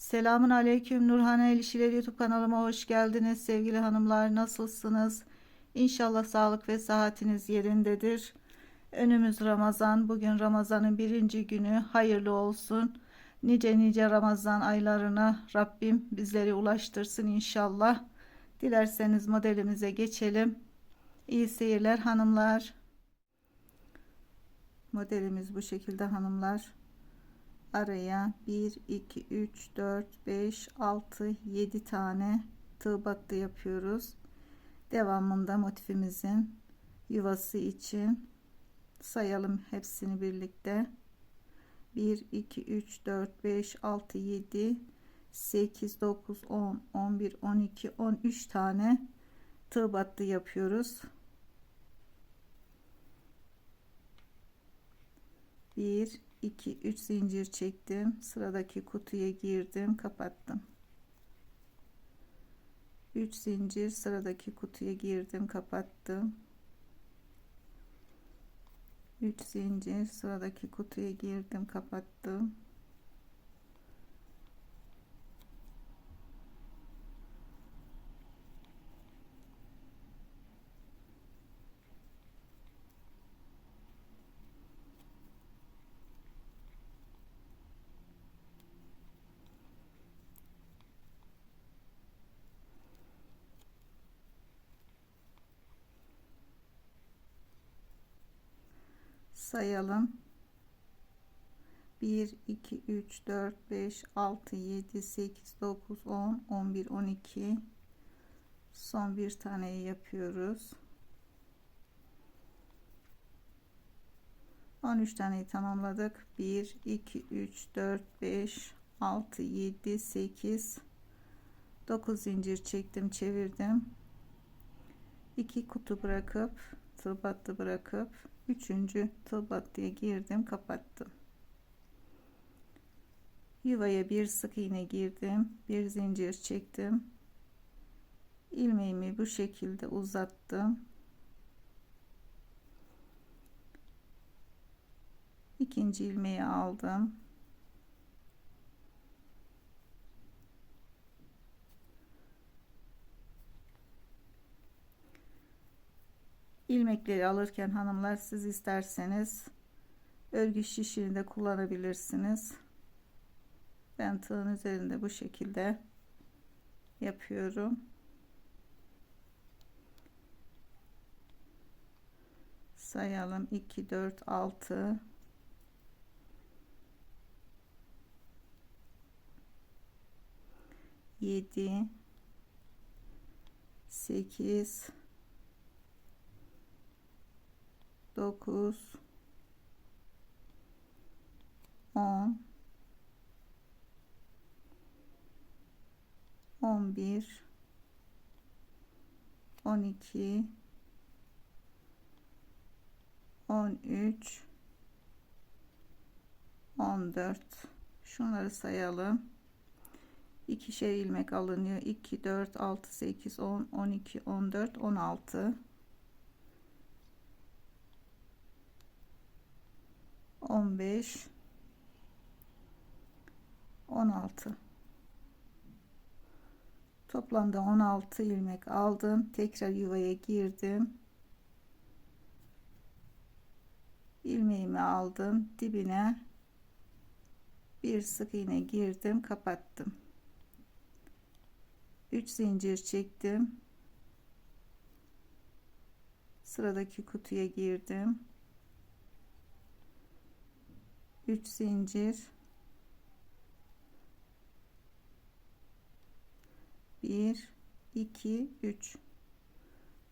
Selamun Aleyküm Nurhane El İşileri YouTube kanalıma hoş geldiniz sevgili hanımlar nasılsınız? İnşallah sağlık ve sıhhatiniz yerindedir. Önümüz Ramazan. Bugün Ramazan'ın birinci günü hayırlı olsun. Nice nice Ramazan aylarına Rabbim bizleri ulaştırsın inşallah. Dilerseniz modelimize geçelim. İyi seyirler hanımlar. Modelimiz bu şekilde hanımlar araya 1 2 3 4 5 6 7 tane tığ battı yapıyoruz. Devamında motifimizin yuvası için sayalım hepsini birlikte. 1 2 3 4 5 6 7 8 9 10 11 12 13 tane tığ battı yapıyoruz 1 2 3 zincir çektim. Sıradaki kutuya girdim kapattım. 3 zincir sıradaki kutuya girdim kapattım. 3 zincir sıradaki kutuya girdim kapattım sayalım. 1 2 3 4 5 6 7 8 9 10 11 12 son bir taneyi yapıyoruz. 13 taneyi tamamladık. 1 2 3 4 5 6 7 8 9 zincir çektim çevirdim. 2 kutu bırakıp tığ battı bırakıp üçüncü tığ battıya girdim kapattım. Yuvaya bir sık iğne girdim bir zincir çektim. İlmeğimi bu şekilde uzattım. İkinci ilmeği aldım ilmekleri alırken hanımlar siz isterseniz örgü şişini de kullanabilirsiniz. Ben tığın üzerinde bu şekilde yapıyorum. Sayalım 2 4 6 7 8 9 10 11 12 13 14 şunları sayalım. İkişer ilmek alınıyor. 2 4 6 8 10 12 14 16 15 16 toplamda 16 ilmek aldım. Tekrar yuvaya girdim. İlmeğimi aldım. Dibine bir sık iğne girdim kapattım. 3 zincir çektim. Sıradaki kutuya girdim 3 zincir. 1 2 3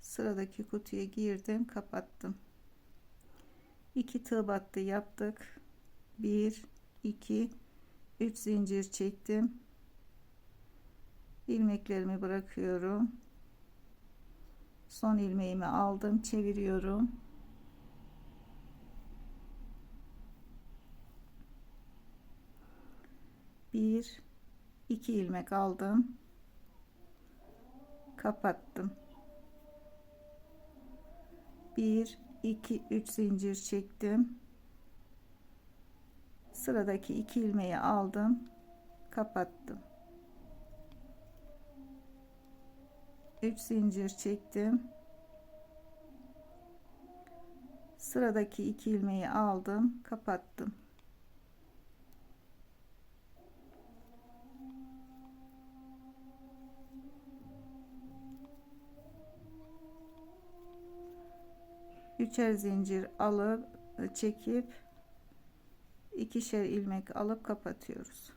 sıradaki kutuya girdim kapattım. 2 tığ battı yaptık. 1 2 3 zincir çektim. İlmeklerimi bırakıyorum. Son ilmeğimi aldım çeviriyorum bir iki ilmek aldım. Kapattım. Bir iki üç zincir çektim. Sıradaki iki ilmeği aldım. Kapattım. 3 zincir çektim. Sıradaki iki ilmeği aldım. Kapattım üçer zincir alıp çekip ikişer ilmek alıp kapatıyoruz.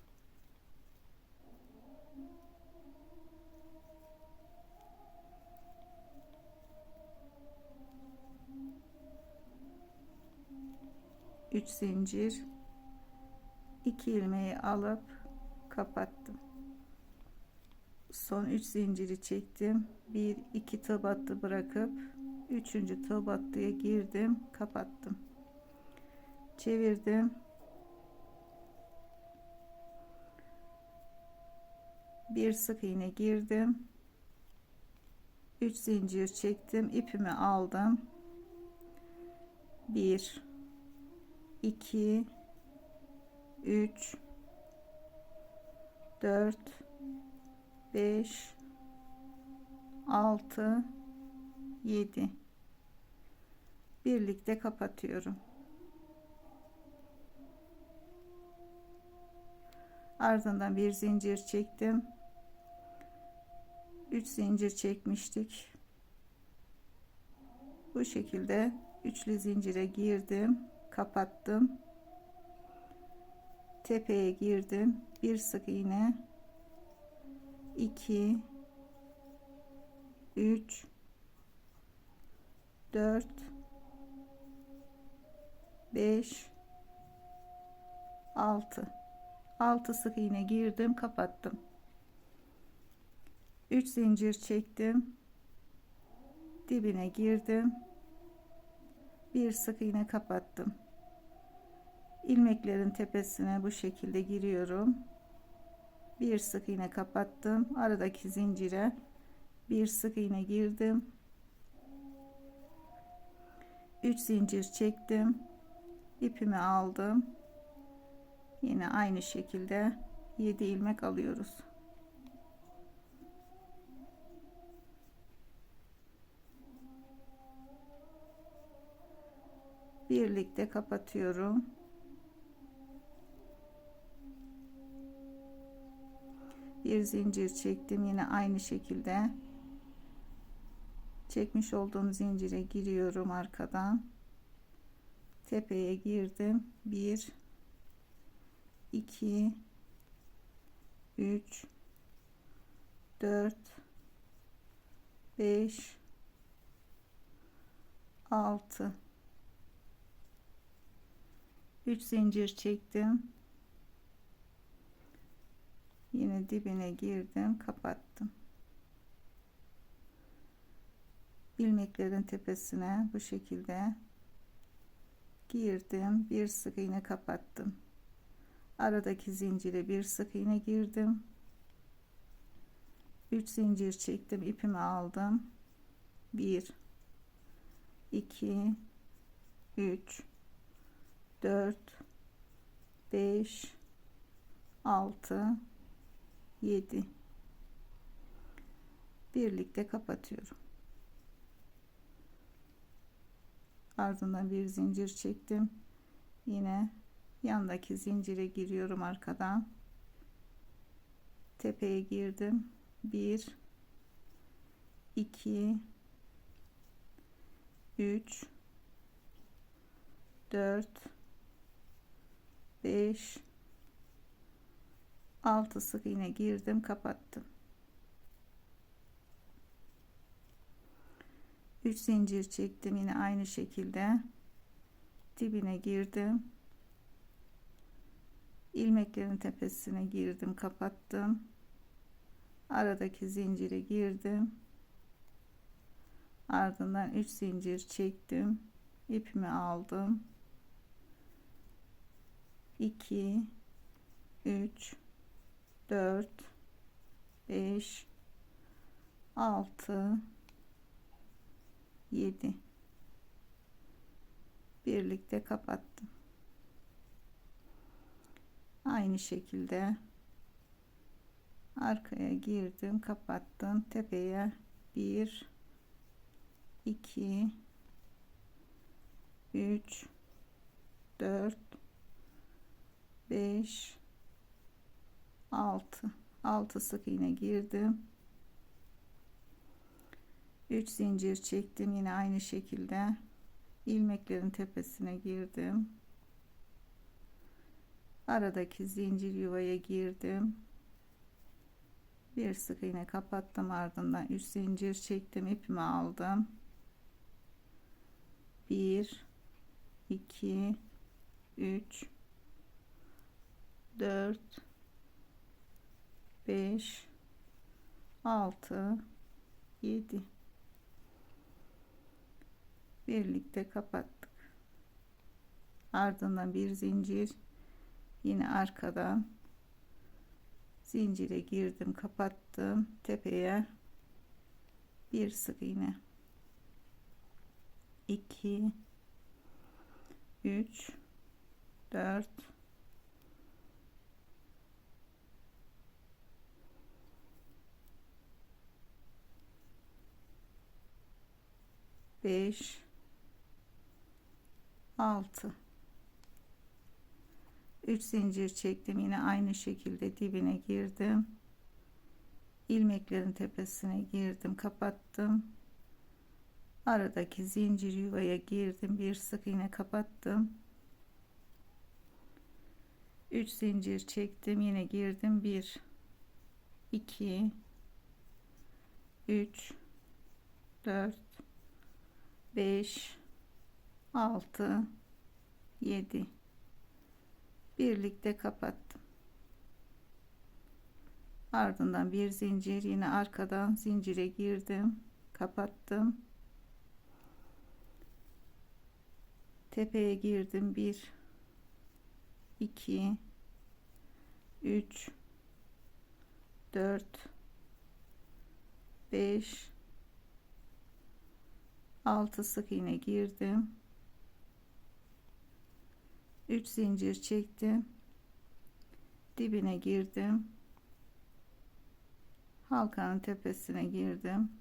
Üç zincir iki ilmeği alıp kapattım. Son üç zinciri çektim. Bir iki tığ battı bırakıp üçüncü tığ girdim kapattım. Çevirdim. Bir sık iğne girdim. 3 zincir çektim ipimi aldım. 1 2 3 4 5 6 7 birlikte kapatıyorum. Ardından bir zincir çektim. 3 zincir çekmiştik. Bu şekilde üçlü zincire girdim kapattım. Tepeye girdim. Bir sık iğne. 2 3 4 5 6 6 sık iğne girdim kapattım. 3 zincir çektim. Dibine girdim. Bir sık iğne kapattım. İlmeklerin tepesine bu şekilde giriyorum. Bir sık iğne kapattım. Aradaki zincire bir sık iğne girdim. 3 zincir çektim ipimi aldım. Yine aynı şekilde 7 ilmek alıyoruz. Birlikte kapatıyorum. Bir zincir çektim. Yine aynı şekilde çekmiş olduğum zincire giriyorum arkadan tepeye girdim. 1 2 3 4 5 6 3 zincir çektim. Yine dibine girdim kapattım. İlmeklerin tepesine bu şekilde girdim bir sık iğne kapattım. Aradaki zincire bir sık iğne girdim. 3 zincir çektim ipimi aldım. 1 2 3 4 5 6 7 birlikte kapatıyorum ardından bir zincir çektim. Yine yandaki zincire giriyorum arkadan. Tepeye girdim. 1 2 3 4 5 6 sık iğne girdim kapattım 3 zincir çektim yine aynı şekilde. Dibine girdim. İlmeklerin tepesine girdim kapattım. Aradaki zincire girdim. Ardından 3 zincir çektim. İpimi aldım. 2 3 4 5 6 7 birlikte kapattım. Aynı şekilde arkaya girdim kapattım tepeye 1 2 3 4 5 6 6 sık iğne girdim 3 zincir çektim yine aynı şekilde. İlmeklerin tepesine girdim. Aradaki zincir yuvaya girdim. Bir sık iğne kapattım ardından 3 zincir çektim ipimi aldım. 1 2 3 4 5 6 7 birlikte kapattık. Ardından bir zincir yine arkadan zincire girdim kapattım tepeye. Bir sık iğne. 2 3 4 5 6 3 zincir çektim. Yine aynı şekilde dibine girdim. İlmeklerin tepesine girdim. Kapattım. Aradaki zincir yuvaya girdim. Bir sık iğne kapattım. 3 zincir çektim. Yine girdim. 1 2 3 4 5 6 7 birlikte kapattım. Ardından bir zincir yine arkadan zincire girdim kapattım. Tepeye girdim 1 2 3 4 5 6 sık iğne girdim 3 zincir çektim. Dibine girdim. Halkanın tepesine girdim.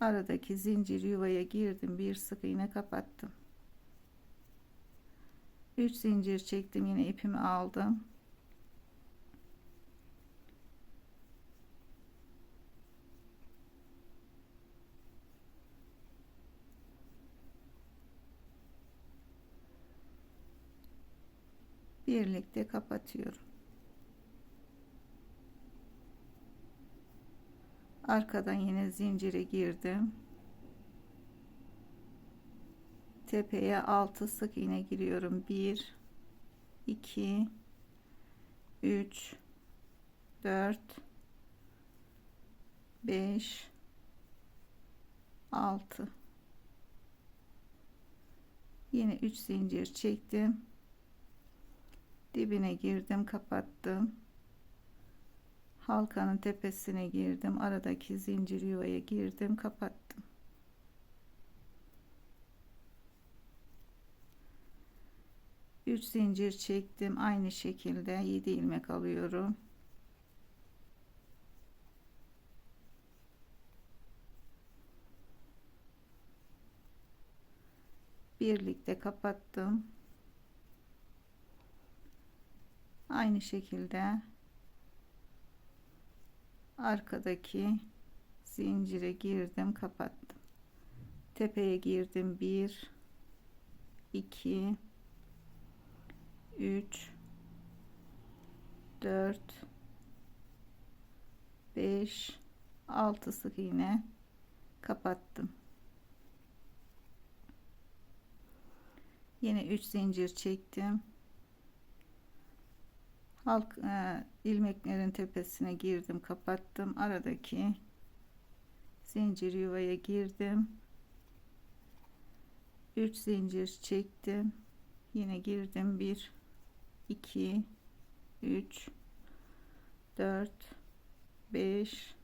Aradaki zincir yuvaya girdim. Bir sık iğne kapattım. 3 zincir çektim. Yine ipimi aldım birlikte kapatıyorum. Arkadan yine zincire girdim. Tepeye 6 sık iğne giriyorum. 1 2 3 4 5 6 yine 3 zincir çektim dibine girdim kapattım. Halkanın tepesine girdim aradaki zincir yuvaya girdim kapattım. Üç zincir çektim aynı şekilde 7 ilmek alıyorum. Birlikte kapattım aynı şekilde arkadaki zincire girdim kapattım. Tepeye girdim. 1 2 3 4 5 6 sık iğne kapattım. Yine 3 zincir çektim halk e, ilmeklerin tepesine girdim kapattım. Aradaki zincir yuvaya girdim. 3 zincir çektim. Yine girdim. 1 2 3 4 5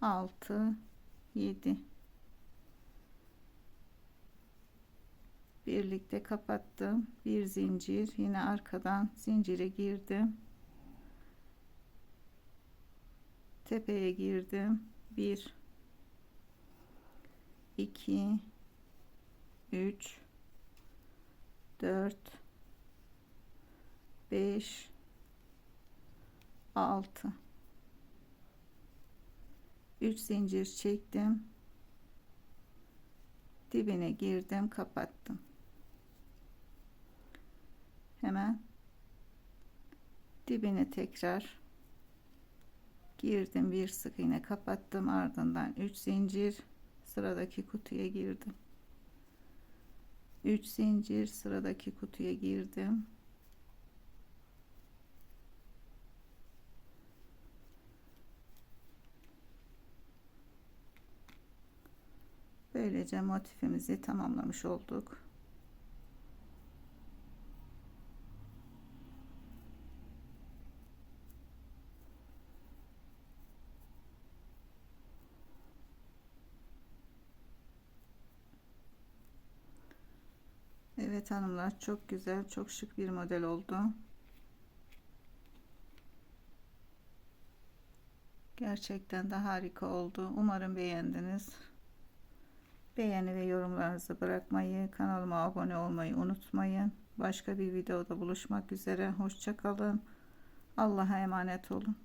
6 7 birlikte kapattım. Bir zincir. Yine arkadan zincire girdim. Tepeye girdim. 1 2 3 4 5 6 3 zincir çektim. Dibine girdim kapattım hemen dibine tekrar girdim. Bir sık iğne kapattım. Ardından 3 zincir sıradaki kutuya girdim. 3 zincir sıradaki kutuya girdim. Böylece motifimizi tamamlamış olduk Evet hanımlar çok güzel çok şık bir model oldu. Gerçekten de harika oldu. Umarım beğendiniz. Beğeni ve yorumlarınızı bırakmayı, kanalıma abone olmayı unutmayın. Başka bir videoda buluşmak üzere. Hoşçakalın. Allah'a emanet olun.